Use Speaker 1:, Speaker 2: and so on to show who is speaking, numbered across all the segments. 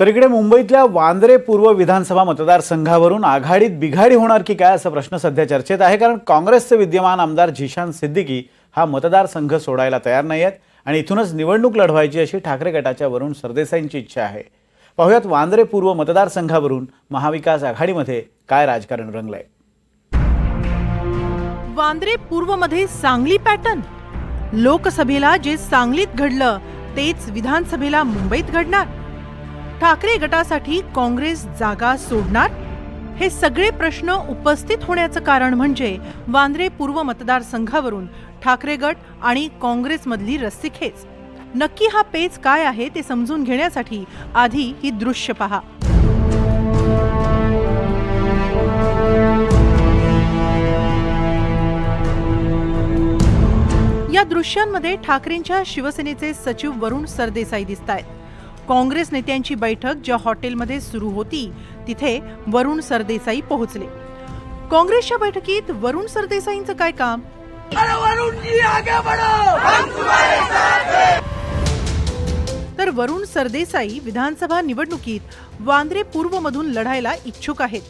Speaker 1: तर इकडे मुंबईतल्या वांद्रे पूर्व विधानसभा मतदारसंघावरून आघाडीत बिघाडी होणार की काय असा प्रश्न सध्या चर्चेत आहे. कारण काँग्रेसचे विद्यमान आमदार झिशान सिद्दीकी हा मतदारसंघ सोडायला तयार नाही आहेत आणि इथूनच निवडणूक लढवायची अशी ठाकरे गटाच्या वरून सरदेसाईंची इच्छा आहे. पाहुयात वांद्रे पूर्व मतदारसंघावरून महाविकास आघाडीमध्ये काय राजकारण रंगलंय.
Speaker 2: वांद्रे पूर्वमध्ये सांगली पॅटर्न. लोकसभेला जे सांगलीत घडलं तेच विधानसभेला मुंबईत घडणार. ठाकरे गटासाठी काँग्रेस जागा सोडणार? हे सगळे प्रश्न उपस्थित होण्याचं कारण म्हणजे वांद्रे पूर्व मतदारसंघावरून ठाकरे गट आणि काँग्रेसमधली रस्सीखेच. नक्की हा पेच काय आहे ते समजून घेण्यासाठी आधी ही दृश्य पहा. या दृश्यांमध्ये ठाकरेंच्या शिवसेनेचे सचिव वरुण सरदेसाई दिसत आहेत काँग्रेस नेत्यांची बैठक ज्या हॉटेलमध्ये सुरू होती तिथे वरुण सरदेसाई पोहोचले. काँग्रेसच्या बैठकीत वरुण सरदेसाईंचं काय काम? तर वरुण सरदेसाई विधानसभा निवडणुकीत वांद्रे पूर्व मधून लढायला इच्छुक आहेत.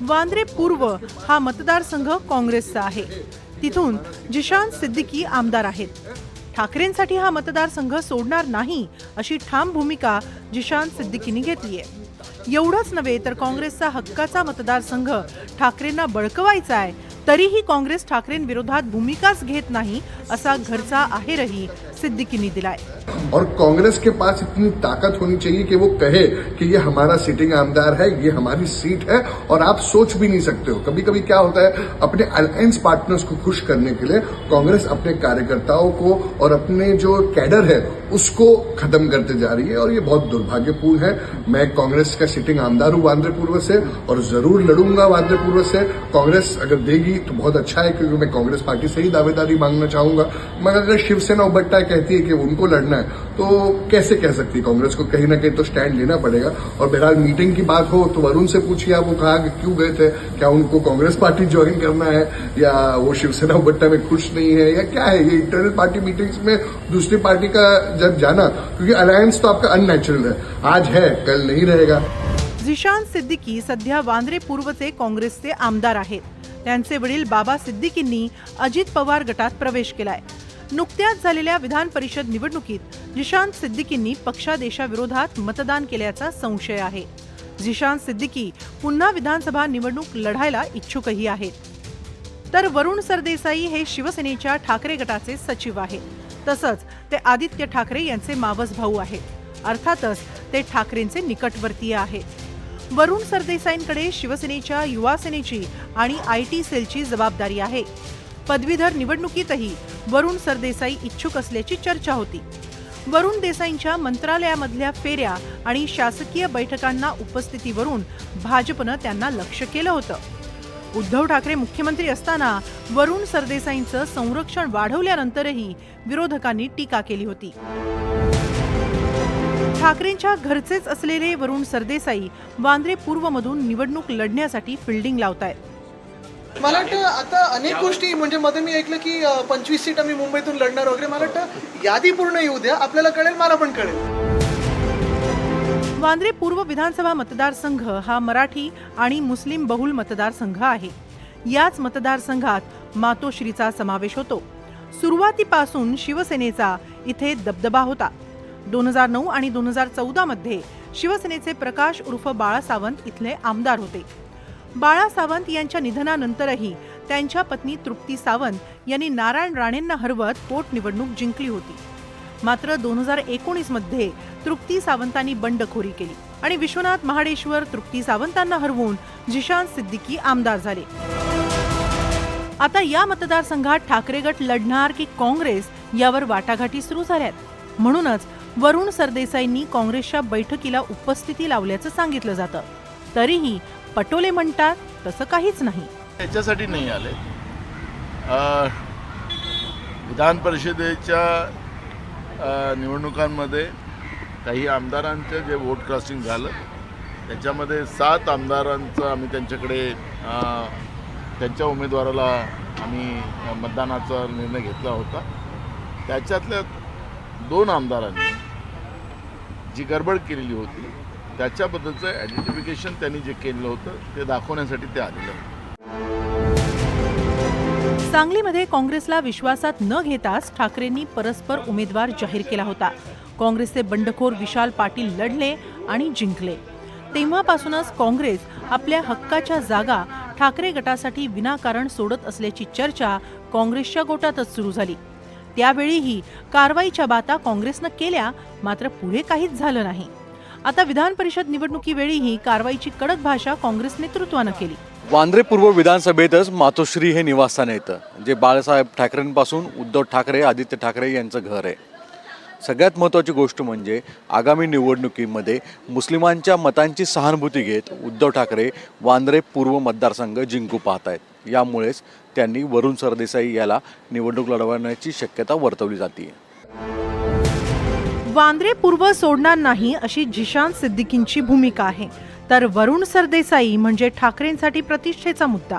Speaker 2: वांद्रे पूर्व हा मतदारसंघ काँग्रेसचा आहे. तिथून जिशान सिद्दीकी आमदार आहेत. ठाकरेंसाठी हा मतदारसंघ सोडणार नाही अशी ठाम भूमिका जिशान सिद्दीकींनी घेतली आहे एवढंच नव्हे तर काँग्रेसचा हक्काचा मतदारसंघ ठाकरेंना बळकवायचा आहे तरीही काँग्रेस ठाकरेंविरोधात भूमिकाच घेत नाही असा घरचा आहेरही सिद्दीकींनी दिलाय.
Speaker 3: और कांग्रेस के पास इतनी ताकत होनी चाहिए कि वो कहे कि ये हमारा सिटिंग आमदार है, ये हमारी सीट है, और आप सोच भी नहीं सकते हो। कभी कभी क्या होता है, अपने अलायंस पार्टनर्स को खुश करने के लिए कांग्रेस अपने कार्यकर्ताओं को और अपने जो कैडर है उसको खत्म करते जा रही है और ये बहुत दुर्भाग्यपूर्ण है। मैं कांग्रेस का सिटिंग आमदार हूँ वांद्रे पूर्व से और ज़रूर लड़ूँगा वांद्रे पूर्व से। कांग्रेस अगर देगी तो बहुत अच्छा है क्योंकि मैं कांग्रेस पार्टी से ही दावेदारी मांगना चाहूँगा। मगर अगर शिवसेना उबट्टा कहती है कि उनको लड़ना है तो कैसे कह सकती कांग्रेस को? कहीं ना कहीं तो स्टैंड लेना पड़ेगा। और बहरहाल मीटिंग की बात हो तो वरुण से पूछिए आप, वो कहा कि क्यों गए थे? क्या उनको कांग्रेस पार्टी ज्वाइन करना है? या वो शिवसेना उबट्टा में खुश नहीं है? या क्या है ये इंटरनल पार्टी मीटिंग्स में दूसरी पार्टी का जब जाना क्योंकि अलायंस तो आपका अननेचुरल है। आज है कल नहीं रहेगा।
Speaker 2: झिशान सिद्दीकी सध्या वांद्रे पूर्वचे काँग्रेसचे आमदार आहेत. त्यांचे वडील बाबा सिद्दीकींनी अजित पवार गटात प्रवेश केलाय. नुकत्याच झालेल्या विधान परिषद निवडणुकीत जिशांत सिद्दीकींनी पक्षादेशाविरोधात मतदान केल्याचा संशय आहे. जिशांत सिद्दीकी पुन्हा विधानसभा निवडणूक लढायला इच्छुकही आहेत. तर वरुण सरदेसाई हे शिवसेनेच्या ठाकरे गटाचे सचिव आहेत. तसंच ते आदित्य ठाकरे यांचे मावस भाऊ आहेत. अर्थातच ते ठाकरेंचे निकटवर्तीय आहेत. वरुण सरदेसाईंकडे शिवसेनेच्या युवा सेनेची आणि आय टी सेलची जबाबदारी आहे. पदवीधर निवडणुकीतही वरुण सरदेसाई इच्छुक असल्याची चर्चा होती. वरुण देसाईंच्या मंत्रालयामधल्या फेऱ्या आणि शासकीय बैठकांना उपस्थितीवरून भाजपनं त्यांना लक्ष केलं होतं. उद्धव ठाकरे मुख्यमंत्री असताना वरुण सरदेसाईंचं संरक्षण वाढवल्यानंतरही विरोधकांनी टीका केली होती. ठाकरेंच्या घरचेच असलेले वरुण सरदेसाई वांद्रे पूर्वमधून निवडणूक लढण्यासाठी फिल्डिंग लावतायत.
Speaker 4: मला वाटतं आता अनेक गोष्टी म्हणजे मध्ये मी ऐकलं की पंचवीस सीट आम्ही मुंबईतून लढणार वगैरे. मला वाटतं यादी पूर्ण येऊ द्या. आपल्याला कळेल मला पण कळेल.
Speaker 2: वांद्रे पूर्व विधानसभा मतदारसंघ हा मराठी आणि मुस्लिम बहुल मतदारसंघ आहे. याच मतदारसंघात मातोश्रीचा समावेश होतो. सुरुवातीपासून शिवसेनेचा इथे दबदबा होता. दोन हजार नऊ आणि दोन हजार चौदामध्ये शिवसेनेचे प्रकाश उर्फ बाळा सावंत इथले आमदार होते. बाळा सावंत यांच्या निधनानंतरही त्यांच्या पत्नी तृप्ती सावंत यांनी नारायण राणेंना हरवत पोटनिवडणूक जिंकली होती. मात्र दोन हजार एकोणीसमध्ये तृप्ती सावंतांनी बंडखोरी केली आणि विश्वनाथ महाडेश्वर तृप्ती सावंतांना हरवून जिशान सिद्दीकी आमदार झाले. आता या मतदारसंघात ठाकरे गट लढणार की काँग्रेस यावर वाटाघाटी सुरू झाल्यात. म्हणूनच वरुण सरदेसाईंनी काँग्रेसच्या बैठकीला उपस्थिती लावल्याचं सांगितलं जातं. तरीही पटोले म्हणतात तसं काहीच नाही.
Speaker 5: त्याच्यासाठी नाही आले. विधान परिषदेच्या निवडणुकांमध्ये काही आमदारांचं जे वोट कास्टिंग झालं त्याच्यामध्ये सात आमदारांचं आम्ही त्यांच्याकडे त्यांच्या उमेदवाराला आम्ही मतदानाचा निर्णय घेतला होता. त्याच्यातल्या दोन आमदारांनी जी गडबड केलेली होती त्याच्याबद्दलचं आयडेंटिफिकेशन त्यांनी जे केलं होतं ते दाखवण्यासाठी ते आलेलं होतं.
Speaker 2: सांगलीमध्ये काँग्रेसला विश्वासात न घेताच ठाकरेंनी परस्पर उमेदवार जाहीर केला होता. काँग्रेसचे बंडखोर विशाल पाटील लढले आणि जिंकले. तेव्हापासूनच काँग्रेस आपल्या हक्काच्या जागा ठाकरे गटासाठी विनाकारण सोडत असल्याची चर्चा काँग्रेसच्या गोटातच सुरू झाली. त्यावेळीही कारवाईच्या बाता काँग्रेसनं केल्या मात्र पुढे काहीच झालं नाही. आता विधान परिषद निवडणुकीवेळी ही कारवाईची कडक भाषा काँग्रेस नेतृत्वानं केली.
Speaker 6: वांद्रे पूर्व विधानसभेतच मातोश्री हे निवासस्थान येतं जे बाळासाहेब ठाकरेंपासून उद्धव ठाकरे आदित्य ठाकरे यांचं घर आहे. सगळ्यात महत्त्वाची गोष्ट म्हणजे आगामी निवडणुकीमध्ये मुस्लिमांच्या मतांची सहानुभूती घेत उद्धव ठाकरे वांद्रे पूर्व मतदारसंघ जिंकू पाहत आहेत यामुळेच त्यांनी वरुण सरदेसाई याला निवडणूक लढवण्याची शक्यता वर्तवली जाते
Speaker 2: वांद्रे पूर्व सोडणार नाही अशी जिशान सिद्दीकींची भूमिका आहे. तर वरुण सरदेसाई म्हणजे ठाकरेंसाठी प्रतिष्ठेचा मुद्दा.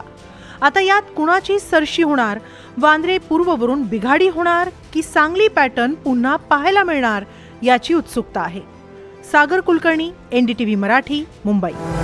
Speaker 2: आता यात कुणाची सरशी होणार? वांद्रे पूर्ववरून बिघाडी होणार की सांगली पॅटर्न पुन्हा पाहायला मिळणार याची उत्सुकता आहे. सागर कुलकर्णी एनडीटीव्ही मराठी मुंबई.